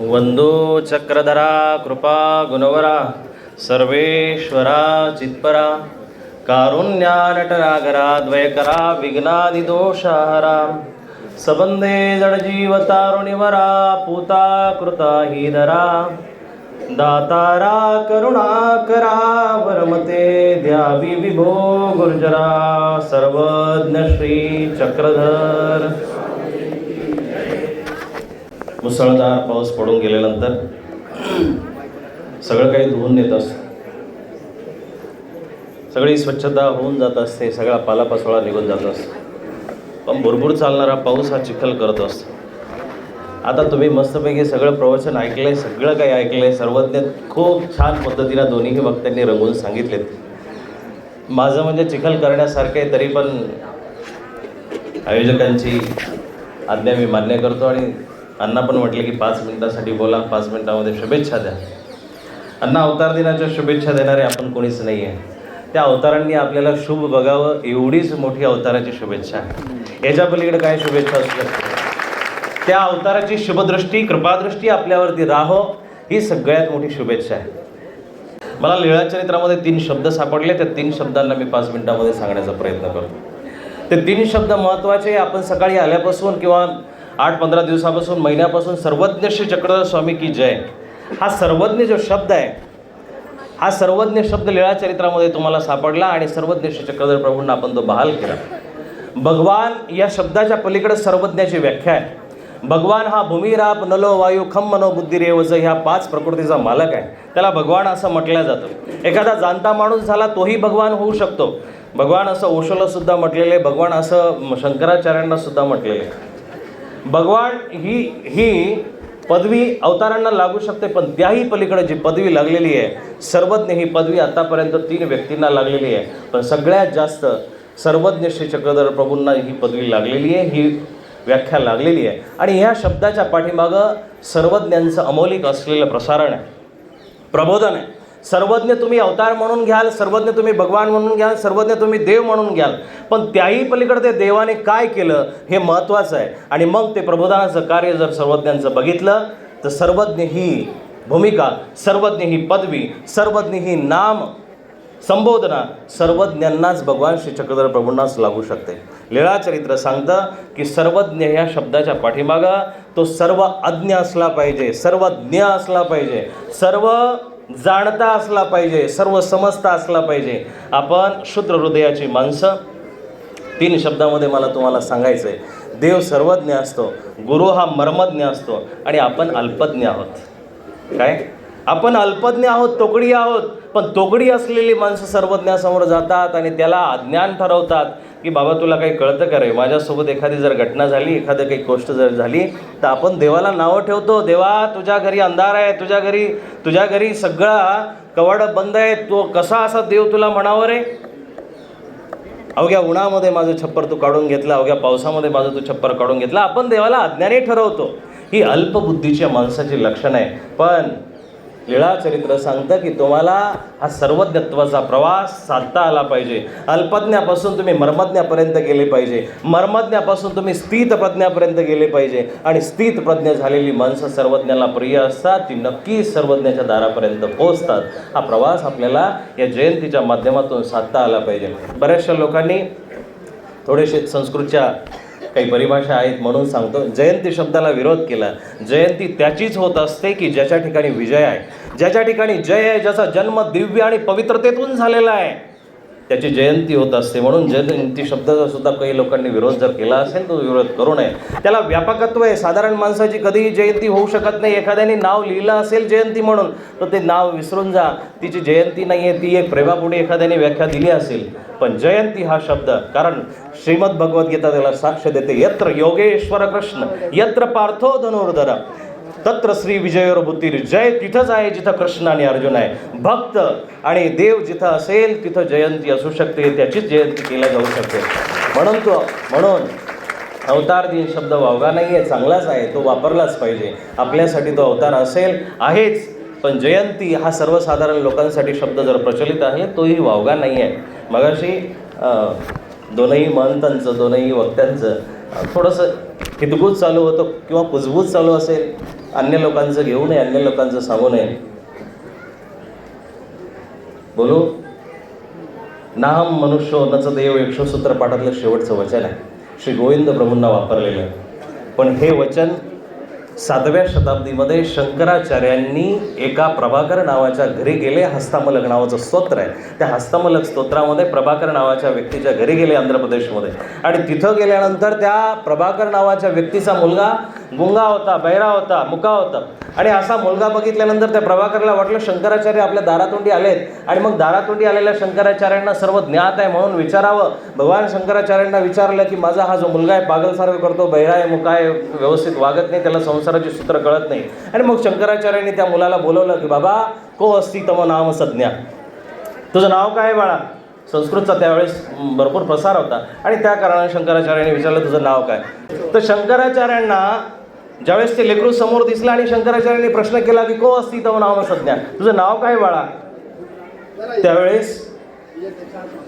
वंदो चक्रधरा कृपा गुणवरा सर्वेश्वरा चित्परा कारुण्या नटनागरा द्वयकरा विघ्नादिदोषहरा सबंधे जडजीवतारुणिवरा पूता कृता ही धरा दातारा करुणाकरा वरमते द्यावी विभो गुर्जरा सर्वज्ञ श्री चक्रधर। मुसळधार पाऊस पडून गेल्यानंतर सगळं काही धुवून नेत असतो. सगळी स्वच्छता होऊन जात असते सगळा पालापाचोळा निघून जात असतो. पण भरपूर चालणारा पाऊस हा चिखल करत असतो. आता तुम्ही मस्तपैकी सगळं प्रवचन ऐकलंय सगळं काही ऐकलंय सर्वज्ञ खूप छान पद्धतीनं दोन्हीही वक्त्यांनी रंगवून सांगितलेत. माझं म्हणजे चिखल करण्यासारखे तरी पण आयोजकांची आज्ञा मी मान्य करतो आणि अण्णा पण म्हटले की पाच मिनिटासाठी बोला पाच मिनिटामध्ये शुभेच्छा द्या. अण्णा अवतार दिनाच्या शुभेच्छा देणारे आपण कोणीच नाही आहे त्या अवतारांनी आपल्याला शुभ बघावं एवढीच मोठी अवताराची शुभेच्छा आहे. याच्या पलीकडे काय शुभेच्छा असू शकते त्या अवताराची शुभदृष्टी कृपादृष्टी आपल्यावरती राहो ही सगळ्यात मोठी शुभेच्छा आहे. मला लीळाचरित्रामध्ये तीन शब्द सापडले त्या तीन शब्दांना मी पाच मिनिटामध्ये सांगण्याचा प्रयत्न करतो. ते तीन शब्द महत्त्वाचे आपण सकाळी आल्यापासून किंवा आठ पंधरा दिवसापासून महिन्यापासून सर्वज्ञ श्री चक्रधर स्वामी की जय. हा सर्वज्ञ जो शब्द आहे हा सर्वज्ञ शब्द लीळा चरित्रामध्ये तुम्हाला सापडला आणि सर्वज्ञ श्री चक्रधर प्रभूंना आपण तो बहाल केला. भगवान या शब्दाच्या पलीकडे सर्वज्ञाची व्याख्या आहे. भगवान हा भूमिराप नलो वायू खम मनो बुद्धिरेवज ह्या पाच प्रकृतीचा मालक आहे. त्याला भगवान असं म्हटलं जातं. एखादा जाणता माणूस झाला तोही भगवान होऊ शकतो. भगवान असं ओशोला सुद्धा म्हटलेले भगवान असं शंकराचार्यांना सुद्धा म्हटलेले भगवान ही ही पदवी अवतारांना लागू शकते पण त्याही पलीकडे जी पदवी लागलेली आहे सर्वज्ञ ही पदवी आतापर्यंत तीन व्यक्तींना लागलेली आहे. पण सगळ्यात जास्त सर्वज्ञ श्री चक्रधर प्रभूंना ही पदवी लागलेली आहे ही व्याख्या लागलेली आहे. आणि ह्या शब्दाच्या पाठीमागं सर्वज्ञांचं अमौलिक असलेलं प्रसारण आहे प्रबोधन आहे. सर्वज्ञ तुम्ही अवतार म्हणून घ्याल सर्वज्ञ तुम्ही भगवान म्हणून घ्याल सर्वज्ञ तुम्ही देव म्हणून घ्याल. पण त्याही पलीकडे ते देवाने काय केलं हे महत्त्वाचं आहे. आणि मग ते प्रबोधनाचं कार्य जर सर्वज्ञांचं बघितलं तर सर्वज्ञ ही भूमिका सर्वज्ञ ही पदवी सर्वज्ञ ही नाम संबोधना सर्वज्ञांनाच भगवान श्री चक्रधर प्रभूंनाच लागू शकते. लीळाचरित्र सांगतं की सर्वज्ञ ह्या शब्दाच्या पाठीमागं तो सर्व अज्ञ असला पाहिजे सर्वज्ञ असला पाहिजे सर्व जाणता असला पाहिजे सर्व समजता असला पाहिजे. आपण शुद्र हृदयाची माणसं. तीन शब्दामध्ये मला तुम्हाला सांगायचं आहे देव सर्वज्ञ असतो गुरु हा मर्मज्ञ असतो आणि आपण अल्पज्ञ आहोत. काय? आपण अल्पज्ञ आहोत तोकडी आहोत पण तोकडी असलेली माणसं सर्वज्ञासमोर जातात आणि त्याला अज्ञान ठरवतात. की बाबा तुला काही कळतं का रे? माझ्यासोबत एखादी जर घटना झाली एखादं काही गोष्ट जर झाली तर आपण देवाला नावं ठेवतो. देवा तुझ्या घरी अंधार आहे तुझ्या घरी तुझ्या घरी सगळा कवाड बंद आहे. तो कसा असा देव तुला म्हणावं रे? अवघ्या उन्हामध्ये माझं छप्पर तू काढून घेतला अवघ्या पावसामध्ये माझं तू छप्पर काढून घेतला. आपण देवाला अज्ञानी ठरवतो. ही अल्पबुद्धीच्या माणसाची लक्षण आहे. पण लीळा चरित्र सांगतं की तुम्हाला हा सर्वज्ञत्वाचा प्रवास साधता आला पाहिजे. अल्पज्ञापासून तुम्ही मर्मज्ञापर्यंत गेले पाहिजे. मर्मज्ञापासून तुम्ही स्थित प्रज्ञापर्यंत गेले पाहिजे. आणि स्थित प्रज्ञा झालेली माणसं सर्वज्ञाला प्रिय असतात. ती नक्कीच सर्वज्ञाच्या दारापर्यंत पोहोचतात. हा प्रवास आपल्याला या जयंतीच्या माध्यमातून साधता आला पाहिजे. बऱ्याचशा लोकांनी थोडेसे संस्कृतच्या काही परिभाषा आहेत म्हणून सांगतो. जयंती शब्दाला विरोध केला. जयंती त्याचीच होत असते की ज्याच्या ठिकाणी विजय आहे. ज्याच्या ठिकाणी जय आहे ज्याचा जन्म दिव्य आणि पवित्रतेतून झालेला आहे. त्याची जयंती होत असते. म्हणून जयंती शब्दाचा सुद्धा काही लोकांनी विरोध जर केला असेल तो विरोध करू नये. त्याला व्यापकत्व आहे. साधारण माणसाची कधीही जयंती होऊ शकत नाही. एखाद्याने नाव लिहिलं असेल जयंती म्हणून तर ते नाव विसरून जा. तिची जयंती नाही आहे ती एक प्रेमापुढे एखाद्याने व्याख्या दिली असेल. पण जयंती हा शब्द कारण श्रीमद भगवद्गीता त्याला साक्ष देते. यत्र योगेश्वर कृष्ण यत्र पार्थो धनुर्धरा. तत्र श्री विजयोर बुद्धीर जय तिथंच आहे जिथं कृष्ण आणि अर्जुन आहे. भक्त आणि देव जिथं असेल तिथं जयंती असू शकते. त्याचीच जयंती केल्या जाऊ शकते. म्हणून तो म्हणून अवतार दिन शब्द वावगा नाही आहे चांगलाच आहे. तो वापरलाच पाहिजे. आपल्यासाठी तो अवतार असेल आहेच. पण जयंती हा सर्वसाधारण लोकांसाठी शब्द जर प्रचलित आहे तोही वावगा नाही आहे मगाशी दोनही महंतांचं दोनही वक्त्यांचं थोडंसं हितगूज चालू होतं किंवा कुजबूज चालू असेल. अन्य लोकांचं घेऊ नये अन्य लोकांचं सांगू नये. बोलू? नाम मनुष्य नच देव यक्षसूत्र पाठातलं शेवटचं वचन आहे. श्री गोविंद प्रभूंना वापरलेलं आहे. पण हे वचन सातव्या शताब्दीमध्ये शंकराचार्यांनी एका प्रभाकर नावाच्या घरी गेले. हस्तामलक नावाचं स्तोत्र आहे. त्या हस्तामलक स्तोत्रामध्ये प्रभाकर नावाच्या व्यक्तीच्या घरी गेले आंध्र प्रदेशमध्ये आणि तिथं गेल्यानंतर त्या प्रभाकर नावाच्या व्यक्तीचा मुलगा गुंगा होता बैरा होता मुका होता. आणि असा मुलगा बघितल्यानंतर त्या प्रभाकरला वाटलं शंकराचार्य आपल्या दारातोंडी आलेत. आणि मग दारातोंडी आलेल्या शंकराचार्यांना सर्व ज्ञात आहे म्हणून विचारावं. भगवान शंकराचार्यांना विचारलं की माझा हा जो मुलगा आहे पागलसारखं करतो बहिरा आहे मुका आहे व्यवस्थित वागत नाही त्याला संसाराची सूत्र कळत नाही. आणि मग शंकराचार्यांनी त्या मुलाला बोलवलं की बाबा को अस्ति तम नाम संज्ञा. तुझं नाव काय बाळा? संस्कृतचा त्यावेळेस भरपूर प्रसार होता. आणि त्या कारणाने शंकराचार्यांनी विचारलं तुझं नाव काय? तर शंकराचार्यांना ज्यावेळेस ते लेकरू समोर दिसलं आणि शंकराचार्यांनी प्रश्न केला की को अस्ति तम नाम संज्ञा? तुझं नाव काय बाळा? त्यावेळेस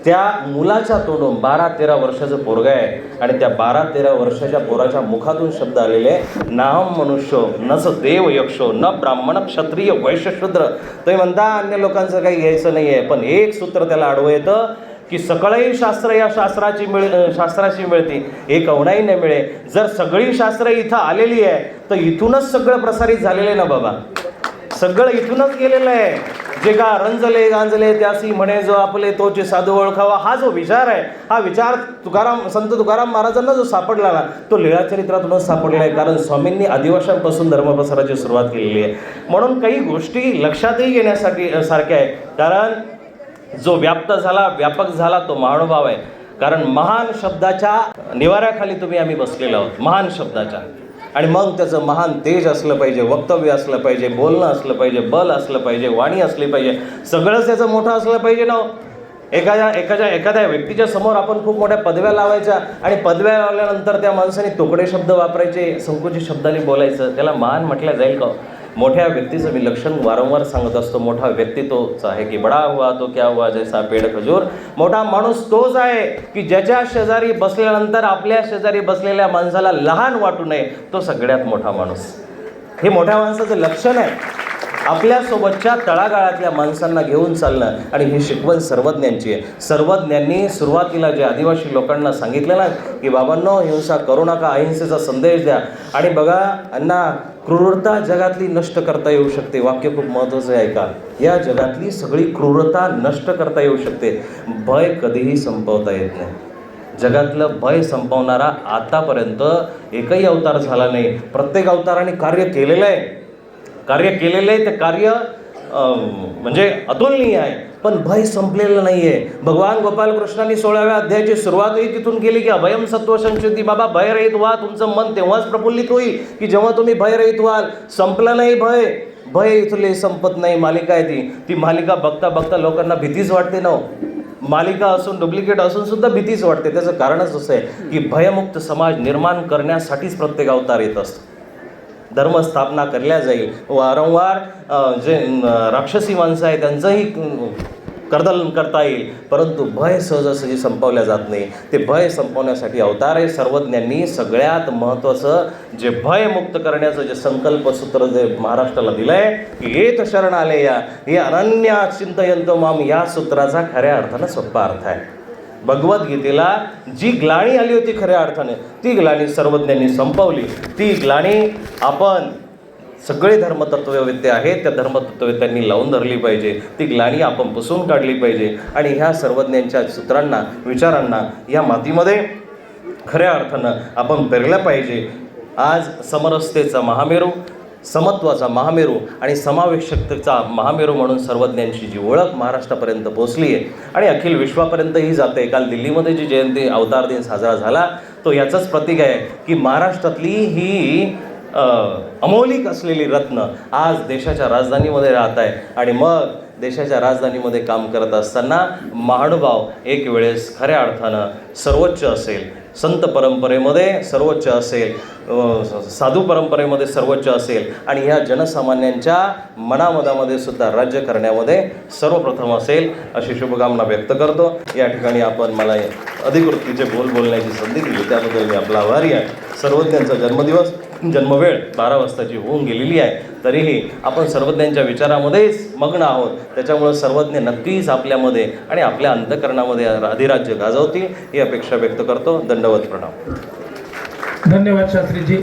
त्या मुलाच्या तोंडून बारा तेरा वर्षाचं पोरग आहे आणि त्या बारा तेरा वर्षाच्या पोराच्या मुखातून शब्द आलेले नाम मनुष्य नस देव यक्षो न ब्राह्मण क्षत्रिय वैश्य शूद्र तुम्ही म्हणता अन्य लोकांचं काही घ्यायचं नाही आहे पण एक सूत्र त्याला आडवं येतं की सगळंही शास्त्र या शास्त्राची मिळ शास्त्राची मिळते. हे कवणाही नाही मिळे. जर सगळी शास्त्र इथं आलेली आहे तर इथूनच सगळं प्रसारित झालेलं आहे ना बाबा? सगळं इथूनच गेलेलं आहे. जे का रंजले गांजले त्यासी म्हणे जो आपले तोचे साधू ओळखावा हा जो विचार आहे हा विचार तुकाराम संत तुकाराम महाराजांना जो सापडला ना तो लीळाचरित्रातूनच सापडला आहे. कारण स्वामींनी आदिवासांपासून धर्मप्रसाराची सुरुवात केलेली आहे. म्हणून काही गोष्टी लक्षातही घेण्यासाठी सारख्या आहे कारण जो व्याप्त झाला व्यापक झाला तो महानुभाव आहे. कारण महान शब्दाच्या निवाऱ्याखाली तुम्ही आम्ही बसलेलो आहोत. महान शब्दाच्या. आणि मग त्याचं महान तेज असलं पाहिजे वक्तव्य असलं पाहिजे बोलणं असलं पाहिजे बल असलं पाहिजे वाणी असली पाहिजे सगळंच त्याचं मोठं असलं पाहिजे ना हो. एखाद्या एखाद्या एखाद्या व्यक्तीच्या समोर आपण खूप मोठ्या पदव्या लावायच्या आणि पदव्या लावल्यानंतर त्या माणसाने तोकडे शब्द वापरायचे संकुचित शब्दाने बोलायचं त्याला महान म्हटलं जाईल का हो? मोठ्या व्यक्तीचं मी लक्षण वारंवार सांगत असतो. मोठा व्यक्ती तोच आहे की बडा हुआ तो क्या हुआ जैसा पेड खजूर. मोठा माणूस तोच आहे की ज्याच्या शेजारी बसल्यानंतर आपल्या शेजारी बसलेल्या माणसाला लहान वाटू नये तो सगळ्यात मोठा माणूस. हे मोठ्या माणसाचं लक्षण आहे. आपल्यासोबतच्या तळागाळातल्या माणसांना घेऊन चालणं आणि ही शिकवण सर्वज्ञांची आहे. सर्वज्ञांनी सुरुवातीला जे आदिवासी लोकांना सांगितलं ना की बाबांनो हिंसा करू नका अहिंसेचा संदेश द्या. आणि बघा अण्णा क्रूरता जगातली नष्ट करता येऊ शकते. वाक्य खूप महत्त्वाचं आहे ऐका. या जगातली सगळी क्रूरता नष्ट करता येऊ शकते. भय कधीही संपवता येत नाही. जगातलं भय संपवणारा आतापर्यंत एकही अवतार झाला नाही. प्रत्येक अवताराने कार्य केलेलं आहे. कार्य केलेलं आहे ते कार्य म्हणजे अतुलनीय आहे. पण भय संपलेलं नाही आहे भगवान गोपालकृष्णांनी सोळाव्या अध्यायाची सुरुवातही तिथून केली की अभयम सत्व संशुद्धी. बाबा भयरहित व्हा तुमचं मन तेव्हाच प्रफुल्लित होईल की जेव्हा तुम्ही भयरहित व्हाल. संपलं नाही भय. भय इथले संपत नाही. मालिका आहे ती. ती मालिका बघता बघता लोकांना भीतीच वाटते ना हो. मालिका असून डुप्लिकेट असून सुद्धा भीतीच वाटते. त्याचं कारणच असं आहे की भयमुक्त समाज निर्माण करण्यासाठीच प्रत्येक अवतार येत असतो. धर्मस्थापना करल्या जाईल. वारंवार जे राक्षसी माणसं आहे त्यांचंही कर्दलन करता येईल. परंतु भय सहजासहजी संपवल्या जात नाही. ते भय संपवण्यासाठी अवतार आहे सर्वज्ञांनी सगळ्यात महत्त्वाचं जे भय मुक्त करण्याचं जे संकल्पसूत्र जे महाराष्ट्राला दिलं आहे की येत शरण आले या. हे अनन्य चिंतयंत माम या सूत्राचा खऱ्या अर्थानं सोपा अर्थ आहे. भगवद्गीतेला जी ग्लाणी आली होती खऱ्या अर्थाने ती ग्लाणी सर्वज्ञांनी संपवली. ती ग्लाणी आपण सगळे धर्मतत्ववेत्ते आहेत त्या धर्मतत्ववेत्यांनी लावून धरली पाहिजे. ती ग्लाणी आपण पुसून काढली पाहिजे. आणि ह्या सर्वज्ञांच्या सूत्रांना विचारांना या मातीमध्ये खऱ्या अर्थानं आपण पेरलं पाहिजे. आज समरसतेचा महामेरू समत्वाचा महामेरू आणि समावेशकतेचा महामेरू म्हणून सर्वज्ञांची जी ओळख महाराष्ट्रापर्यंत पोहोचली आहे. आणि अखिल विश्वापर्यंतही जाते. काल दिल्लीमध्ये जी जयंती अवतार दिन साजरा झाला तो याचंच प्रतीक आहे की महाराष्ट्रातली ही अमौलिक असलेली रत्न आज देशाच्या राजधानीमध्ये राहत आहे. आणि मग देशाच्या राजधानीमध्ये काम करत असताना महानुभाव एक वेळेस खऱ्या अर्थानं सर्वोच्च असेल. संत परंपरेमध्ये सर्वोच्च असेल साधू परंपरेमध्ये सर्वोच्च असेल आणि ह्या जनसामान्यांच्या मनामनामध्ये सुद्धा राज्य करण्यामध्ये सर्वप्रथम असेल अशी शुभकामना व्यक्त करतो. या ठिकाणी आपण मला अधिकृतीचे बोल बोलण्याची संधी दिली त्याबद्दल मी आपला आभारी आहे. सर्वज्ञांचा जन्मदिवस जन्मवेळ बारा वाजताची होऊन गेलेली आहे. तरीही आपण सर्वज्ञांच्या विचारामध्येच मग्न आहोत. त्याच्यामुळं सर्वज्ञ नक्कीच आपल्यामध्ये आणि आपल्या अंतकरणामध्ये अधिराज्य गाजवतील ही अपेक्षा व्यक्त करतो. दंडवत प्रणाम. धन्यवाद शास्त्रीजी.